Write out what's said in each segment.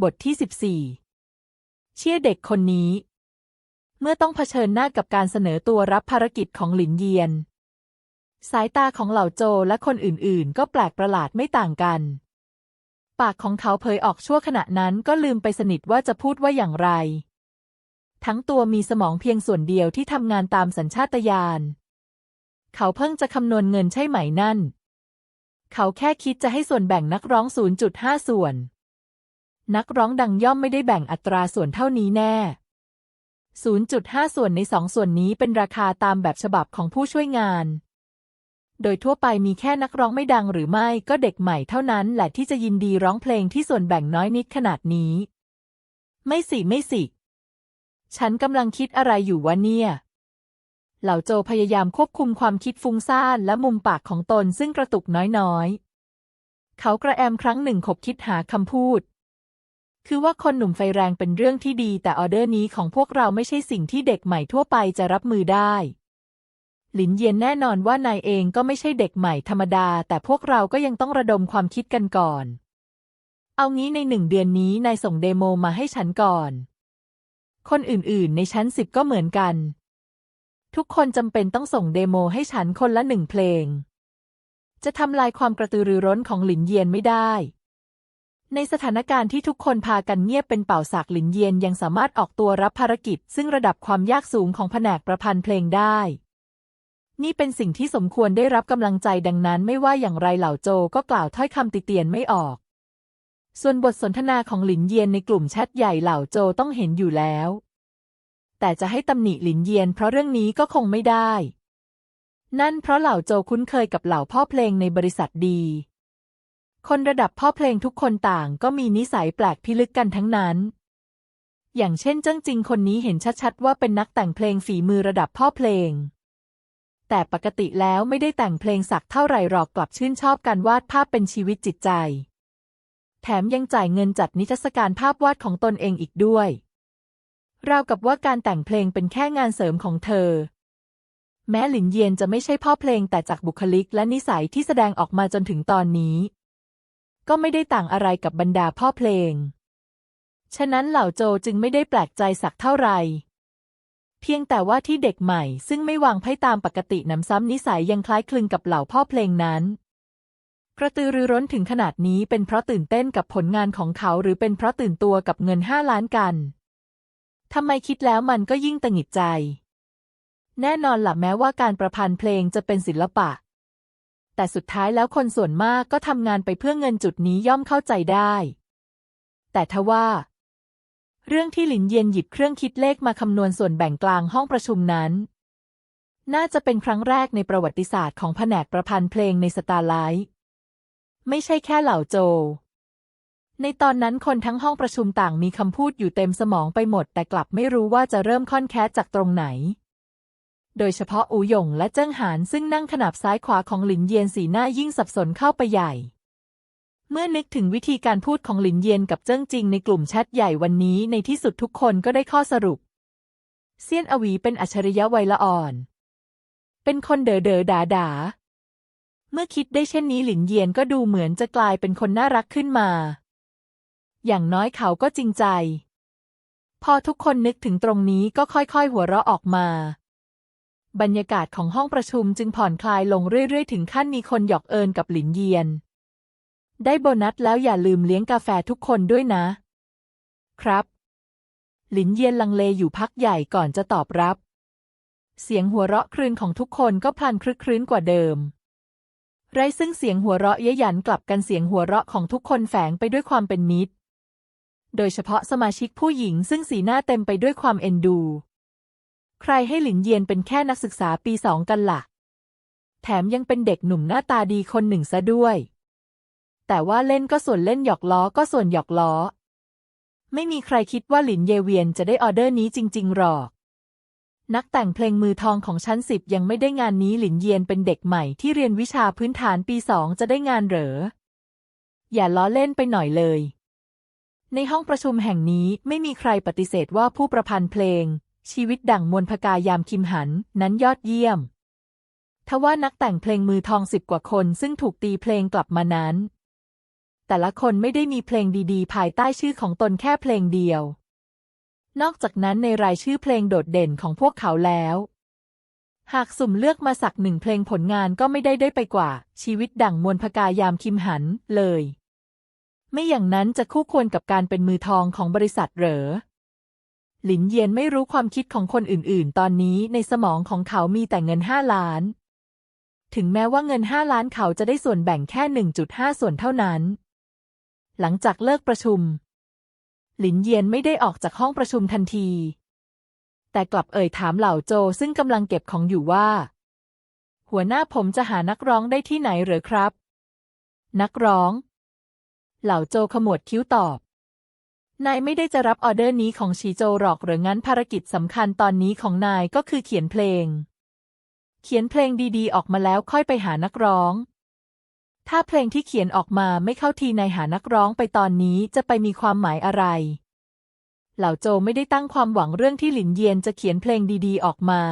บทที่ 14 เชี่ยเด็กคนนี้ เมื่อต้องเผชิญหน้ากับการเสนอตัวรับภารกิจของหลินเยียน สายตาของเหล่าโจและคนอื่นๆ ก็แปลกประหลาดไม่ต่างกัน ปากของเขาเผยออกชั่วขณะนั้นก็ลืมไปสนิทว่าจะพูดว่าอย่างไร ทั้งตัวมีสมองเพียงส่วนเดียวที่ทำงานตามสัญชาตญาณ เขาเพิ่งจะคำนวณเงินใช่ไหมนั่น เขาแค่คิดจะให้ส่วนแบ่งนักร้อง 0.5 ส่วน นักร้องดังย่อมไม่ได้แบ่งอัตราส่วนเท่านี้แน่ 0.5 ส่วนในสองส่วนนี้เป็นราคาตามแบบฉบับของผู้ช่วยงาน โดยทั่วไปมีแค่นักร้องไม่ดังหรือไม่ก็เด็กใหม่เท่านั้นแหละที่จะยินดีร้องเพลงที่ส่วนแบ่งน้อยนิดขนาดนี้ ไม่สิไม่สิ ฉันกำลังคิดอะไรอยู่วะเนี่ย เหล่าโจพยายามควบคุมความคิดฟุ้งซ่านและมุมปากของตนซึ่งกระตุกน้อยๆ เขากระแอมครั้งหนึ่งขบคิดหาคำพูด คือว่าคนหนุ่มไฟแรงเป็นเรื่องที่ดี แต่ออเดอร์นี้ของพวกเราไม่ใช่สิ่งที่เด็กใหม่ทั่วไปจะรับมือได้หลินเยียนแน่นอนว่านายเองก็ไม่ใช่เด็กใหม่ธรรมดา แต่พวกเราก็ยังต้องระดมความคิดกันก่อน เอางี้ในหนึ่งเดือนนี้นายส่งเดโมมาให้ฉันก่อน คนอื่นๆ ในชั้นสิบก็เหมือนกัน ทุกคนจำเป็นต้องส่งเดโมให้ฉันคนละหนึ่งเพลง จะทำลายความกระตือรือร้นของหลินเยียนไม่ได้ ในสถานการณ์ที่ทุกคนพากันเงียบเป็นเป่าสากหลินเยียนยังสามารถออกตัวรับภารกิจ ซึ่งระดับความยากสูงของแผนกประพันธ์เพลงได้ นี่เป็นสิ่งที่สมควรได้รับกำลังใจดังนั้นไม่ว่าอย่างไรเหล่าโจก็กล่าวถ้อยคำติเตียนไม่ออก ส่วนบทสนทนาของหลินเยียนในกลุ่มแชทใหญ่เหล่าโจต้องเห็นอยู่แล้ว แต่จะให้ตำหนิหลินเยียนเพราะเรื่องนี้ก็คงไม่ได้ นั่นเพราะเหล่าโจคุ้นเคยกับเหล่าพ่อเพลงในบริษัทดี คนระดับพ่อเพลงทุกคนต่างก็มีนิสัยแปลกพิลึกกันทั้งนั้น อย่างเช่นเจิ้งจริงคนนี้เห็นชัดๆว่าเป็นนักแต่งเพลงฝีมือระดับพ่อเพลง แต่ปกติแล้วไม่ได้แต่งเพลงสักเท่าไหร่หรอกกลับชื่นชอบการวาดภาพเป็นชีวิตจิตใจ แถมยังจ่ายเงินจัดนิทรรศการภาพวาดของตนเองอีกด้วย ราวกับว่าการแต่งเพลงเป็นแค่งานเสริมของเธอแม้หลินเยียนจะไม่ใช่พ่อเพลงแต่จากบุคลิกและนิสัยที่แสดงออกมาจนถึงตอนนี้ ก็ไม่ได้ต่างอะไรกับบรรดาพ่อเพลง ฉะนั้นเหล่าโจจึงไม่ได้แปลกใจสักเท่าไหร่เพียงแต่ว่าที่เด็กใหม่ซึ่งไม่วางไพ่ตามปกตินำซ้ำนิสัยยังคล้ายคลึงกับเหล่าพ่อเพลงนั้นกระตือรือร้นถึงขนาดนี้เป็นเพราะตื่นเต้นกับผลงานของเขาหรือเป็นเพราะตื่นตัวกับเงินห้าล้านกันทำไมคิดแล้วมันก็ยิ่งตะหงิดใจ แน่นอนหล่ะแม้ว่าการประพันธ์เพลงจะเป็นศิลปะ แต่สุดท้ายแล้วคนส่วนมากก็ทำงานไปเพื่อเงินจุดนี้ย่อมเข้าใจได้ แต่ทว่า เรื่องที่หลินเย็นหยิบเครื่องคิดเลขมาคำนวณส่วนแบ่งกลางห้องประชุมนั้น น่าจะเป็นครั้งแรกในประวัติศาสตร์ของแผนกประพันธ์เพลงในสตาร์ไลท์ไม่ใช่แค่เหล่าโจ ในตอนนั้นคนทั้งห้องประชุมต่างมีคำพูดอยู่เต็มสมองไปหมด แต่กลับไม่รู้ว่าจะเริ่มค่อนแค้จากตรงไหน โดยเฉพาะอูหยงและเจิ้งหานซึ่งนั่งขนาบซ้ายขวาของหลินเยียนสีหน้ายิ่งสับสนเข้าไปใหญ่ เมื่อนึกถึงวิธีการพูดของหลินเยียนกับเจิ้งจริงในกลุ่มแชทใหญ่วันนี้ในที่สุดทุกคนก็ได้ข้อสรุป เซียนอวีเป็นอัจฉริยะวัยละอ่อน เป็นคนเด๋อเด๋อดาดาเมื่อคิดได้เช่นนี้หลินเยียนก็ดูเหมือนจะกลายเป็นคนน่ารักขึ้นมา อย่างน้อยเขาก็จริงใจ พอทุกคนนึกถึงตรงนี้ก็ค่อยๆหัวเราะออกมา บรรยากาศของห้องประชุมจึงผ่อนคลายลงเรื่อยๆ ถึงขั้นมีคนหยอกเอินกับหลินเยียน ได้โบนัสแล้วอย่าลืมเลี้ยงกาแฟทุกคนด้วยนะ ครับ หลินเยียนลังเลอยู่พักใหญ่ก่อนจะตอบรับ เสียงหัวเราะครืนของทุกคนก็พลันคลึกครื้นกว่าเดิม ไร้ซึ่งเสียงหัวเราะเย้ยหยันกลับกันเสียงหัวเราะของทุกคนแฝงไปด้วยความเป็นมิตร โดยเฉพาะสมาชิกผู้หญิงซึ่งสีหน้าเต็มไปด้วยความเอ็นดู ใครให้หลินเยียนเป็นแค่นักศึกษาปีสองกันละ่ะ แถมยังเป็นเด็กหนุ่มหน้าตาดีคนหนึ่งซะด้วย แต่ว่าเล่นก็ส่วนเล่นหยอกล้อก็ส่วนหยอกล้อ ไม่มีใครคิดว่าหลินเยเวียนจะได้ออเดอร์นี้จริง ๆ หรอก นักแต่งเพลงมือทองของชั้นสิบยังไม่ได้งานนี้หลินเยียนเป็นเด็กใหม่ที่เรียนวิชาพื้นฐานปีสองจะได้งานเหรอ อย่าล้อเล่นไปหน่อยเลยในห้องประชุมแห่งนี้ไม่มีใครปฏิเสธว่าผู้ประพันธ์เพลง ชีวิตดั่งมวลพกายามคิมหันนั้นยอดเยี่ยม ทว่านักแต่งเพลงมือทองสิบกว่าคนซึ่งถูกตีเพลงกลับมานั้น แต่ละคนไม่ได้มีเพลงดีๆ ภายใต้ชื่อของตนแค่เพลงเดียว นอกจากนั้นในรายชื่อเพลงโดดเด่นของพวกเขาแล้ว หากสุ่มเลือกมาสักหนึ่งเพลงผลงานก็ไม่ได้ได้ไปกว่า ชีวิตดั่งมวลพกายามคิมหันเลย ไม่อย่างนั้นจะคู่ควรกับการเป็นมือทองของบริษัทเหรอ หลินเยียนไม่รู้ความคิดของคนอื่นๆ ตอนนี้ในสมองของเขามีแต่เงินห้าล้าน ถึงแม้ว่าเงินห้าล้านเขาจะได้ส่วนแบ่งแค่1.5ส่วนเท่านั้น หลังจากเลิกประชุม หลินเยียนไม่ได้ออกจากห้องประชุมทันที แต่กลับเอ่ยถามเหล่าโจซึ่งกำลังเก็บของอยู่ว่า หัวหน้าผมจะหานักร้องได้ที่ไหนหรือครับ นักร้อง เหล่าโจขมวดคิ้วตอบ นายไม่ได้จะรับออเดอร์นี้ของชีโจหรอกหรืองั้นภารกิจสำคัญตอนนี้ของนายก็คือเขียนเพลง เขียนเพลงดีๆ ออกมาแล้วค่อยไปหานักร้อง ถ้าเพลงที่เขียนออกมาไม่เข้าทีนายหานักร้องไปตอนนี้จะไปมีความหมายอะไร เหล่าโจไม่ได้ตั้งความหวังเรื่องที่หลินเยียนจะเขียนเพลงดีๆ ออกมา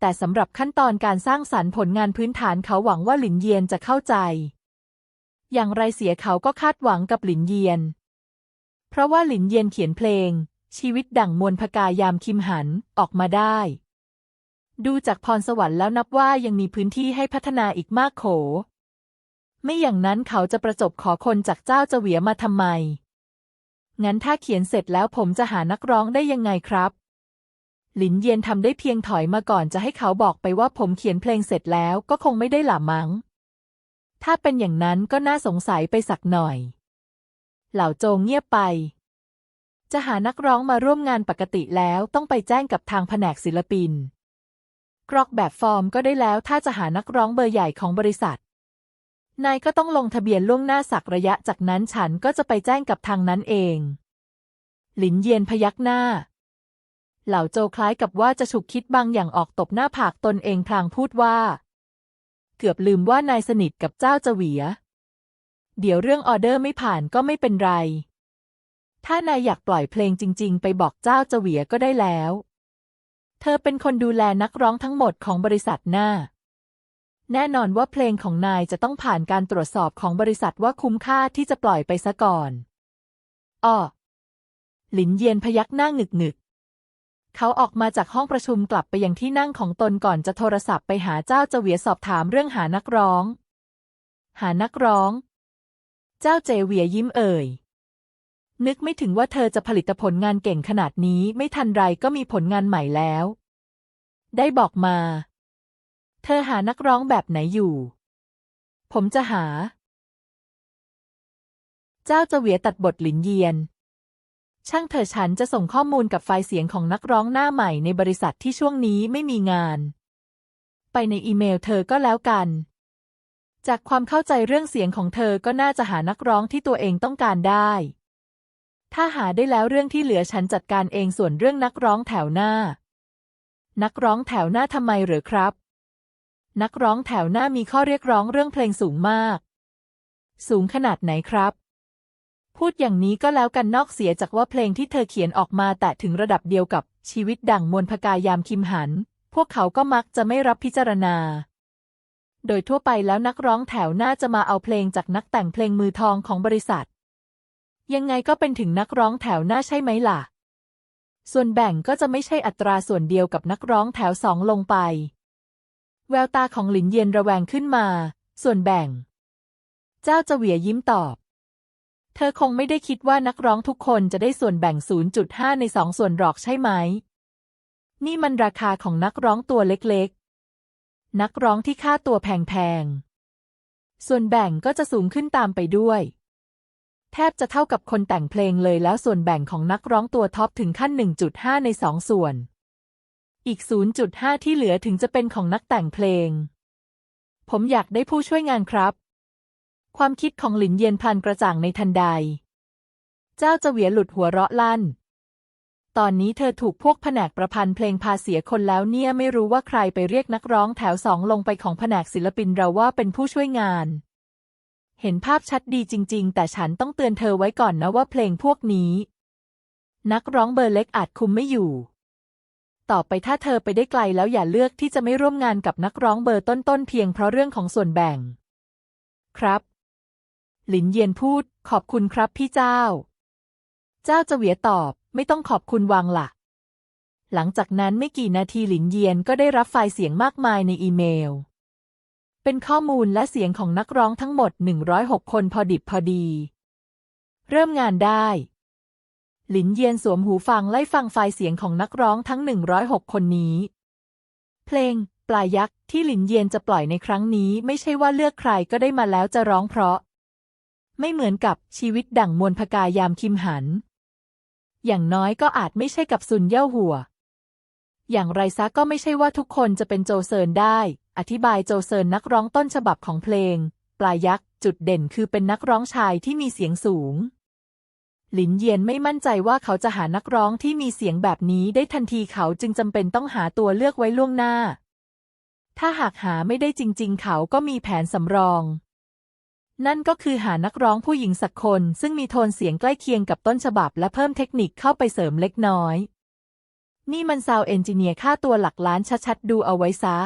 แต่สำหรับขั้นตอนการสร้างสรรค์ผลงานพื้นฐานเขาหวังว่าหลินเยียนจะเข้าใจ อย่างไรเสียเขาก็คาดหวังกับหลินเยียน เพราะว่าหลินเยียนเขียนเพลง ชีวิตดั่งมวลพกายามคิมหันออกมาได้ ดูจากพรสวรรค์แล้วนับว่ายังมีพื้นที่ให้พัฒนาอีกมากโข ไม่อย่างนั้นเขาจะประจบขอคนจากเจ้าเจวียมาทำไม งั้นถ้าเขียนเสร็จแล้วผมจะหานักร้องได้ยังไงครับ หลินเยียนทำได้เพียงถอยมาก่อนจะให้เขาบอกไปว่าผมเขียนเพลงเสร็จแล้วก็คงไม่ได้หล่ะมั้งถ้าเป็นอย่างนั้นก็น่าสงสัยไปสักหน่อย เหล่าโจงเงียบไป จะหานักร้องมาร่วมงานปกติแล้วต้องไปแจ้งกับทางแผนกศิลปิน กรอกแบบฟอร์มก็ได้แล้วถ้าจะหานักร้องเบอร์ใหญ่ของบริษัท นายก็ต้องลงทะเบียนล่วงหน้าสักระยะจากนั้นฉันก็จะไปแจ้งกับทางนั้นเอง หลินเยียนพยักหน้า เหล่าโจคล้ายกับว่าจะฉุกคิดบางอย่างออกตบหน้าผากตนเองพลางพูดว่า เกือบลืมว่านายสนิทกับเจ้าจเหวีย เดี๋ยวเรื่องออเดอร์ไม่ผ่านก็ไม่เป็นไร ถ้านายอยากปล่อยเพลงจริง ๆ ไปบอกเจ้าเจวียก็ได้แล้ว เธอเป็นคนดูแลนักร้องทั้งหมดของบริษัทหน้า แน่นอนว่าเพลงของนายจะต้องผ่านการตรวจสอบของบริษัทว่าคุ้มค่าที่จะปล่อยไปซะก่อนอ้อหลินเยียนพยักหน้าหงึกหงึกเขาออกมาจากห้องประชุมกลับไปยังที่นั่งของตนก่อนจะโทรศัพท์ไปหาเจ้าเจวียสอบถามเรื่องหานักร้อง หานักร้อง เจ้าเจเวียยิ้มเอ่ย นึกไม่ถึงว่าเธอจะผลิตผลงานเก่งขนาดนี้ไม่ทันไรก็มีผลงานใหม่แล้ว ได้บอกมา เธอหานักร้องแบบไหนอยู่ ผมจะหา เจ้าเจเวียตัดบทหลินเยียน ช่างเถอฉันจะส่งข้อมูลกับไฟล์เสียงของนักร้องหน้าใหม่ในบริษัทที่ช่วงนี้ไม่มีงาน ไปในอีเมลเธอก็แล้วกัน จากความเข้าใจเรื่องเสียงของเธอก็น่าจะหานักร้องที่ตัวเองต้องการได้ ถ้าหาได้แล้วเรื่องที่เหลือฉันจัดการเองส่วนเรื่องนักร้องแถวหน้า นักร้องแถวหน้าทำไมเหรอครับ นักร้องแถวหน้ามีข้อเรียกร้องเรื่องเพลงสูงมาก สูงขนาดไหนครับ พูดอย่างนี้ก็แล้วกันนอกเสียจากว่าเพลงที่เธอเขียนออกมาแต่ถึงระดับเดียวกับชีวิตดั่งมวลพกายามคิมหัน พวกเขาก็มักจะไม่รับพิจารณา โดยทั่วไปแล้วนักร้องแถวหน้าจะมาเอาเพลงจากนักแต่งเพลงมือทองของบริษัท ยังไงก็เป็นถึงนักร้องแถวหน้าใช่ไหมล่ะ ส่วนแบ่งก็จะไม่ใช่อัตราส่วนเดียวกับนักร้องแถวสองลงไป แววตาของหลินเย็นระแวงขึ้นมา ส่วนแบ่ง เจ้าเจเหวียยิ้มตอบ เธอคงไม่ได้คิดว่านักร้องทุกคนจะได้ส่วนแบ่ง 0.5 ในสองส่วนหรอกใช่ไหม นี่มันราคาของนักร้องตัวเล็กๆ นักร้องที่ค่าตัวแพงๆ ส่วนแบ่งก็จะสูงขึ้นตามไปด้วย แทบจะเท่ากับคนแต่งเพลงเลยแล้วส่วนแบ่งของนักร้องตัวท็อปถึงขั้น 1.5 ในสองส่วน อีก 0.5 ที่เหลือถึงจะเป็นของนักแต่งเพลง ผมอยากได้ผู้ช่วยงานครับ ความคิดของหลินเย็นพันกระจ่างในทันใด เจ้าเจเหวียหลุดหัวเราะลั่น ตอนนี้เธอถูกพวกแผนกประพันธ์เพลงพาเสียคนแล้วเนี่ยไม่รู้ว่าใครไปเรียกนักร้องแถวสองลงไปของแผนกศิลปินเราว่าเป็นผู้ช่วยงาน เห็นภาพชัดดีจริง ๆ แต่ฉันต้องเตือนเธอไว้ก่อนนะว่าเพลงพวกนี้ นักร้องเบอร์เล็กอาจคุมไม่อยู่ ต่อไปถ้าเธอไปได้ไกลแล้วอย่าเลือกที่จะไม่ร่วมงานกับนักร้องเบอร์ต้นๆเพียงเพราะเรื่องของส่วนแบ่ง ครับ หลินเยียนพูด ขอบคุณครับพี่เจ้า เจ้าจาเหวียตอบ ไม่ต้องขอบคุณวางละหลังจากนั้นไม่กี่นาทีหลินเยียนก็ได้รับไฟล์เสียงมากมายในอีเมล เป็นข้อมูลและเสียงของนักร้องทั้งหมด 106 คนพอดิบพอดี เริ่มงานได้ หลินเยียนสวมหูฟังไล่ฟังไฟล์เสียงของนักร้องทั้ง 106 คนนี้ เพลง ปลายักษ์ที่หลินเยียนจะปล่อยในครั้งนี้ ไม่ใช่ว่าเลือกใครก็ได้มาแล้วจะร้องเพราะ ไม่เหมือนกับชีวิตดั่งมวลพกายามคิมหัน อย่างน้อยก็อาจไม่ใช่กับซุนเย่าหัว อย่างไรซะก็ไม่ใช่ว่าทุกคนจะเป็นโจเซินได้ อธิบายโจเซินนักร้องต้นฉบับของเพลง ปลายักษ์จุดเด่นคือเป็นนักร้องชายที่มีเสียงสูง หลินเยียนไม่มั่นใจว่าเขาจะหานักร้องที่มีเสียงแบบนี้ได้ทันทีเขาจึงจำเป็นต้องหาตัวเลือกไว้ล่วงหน้า ถ้าหากหาไม่ได้จริง ๆ เขาก็มีแผนสำรอง นั่นก็คือหานักร้องผู้หญิงสักคน ซึ่งมีโทนเสียงใกล้เคียงกับต้นฉบับและเพิ่มเทคนิคเข้าไปเสริมเล็กน้อย นี่มันซาวเอนจิเนียร์ค่าตัวหลักล้านชัดๆดูเอาไว้ซะ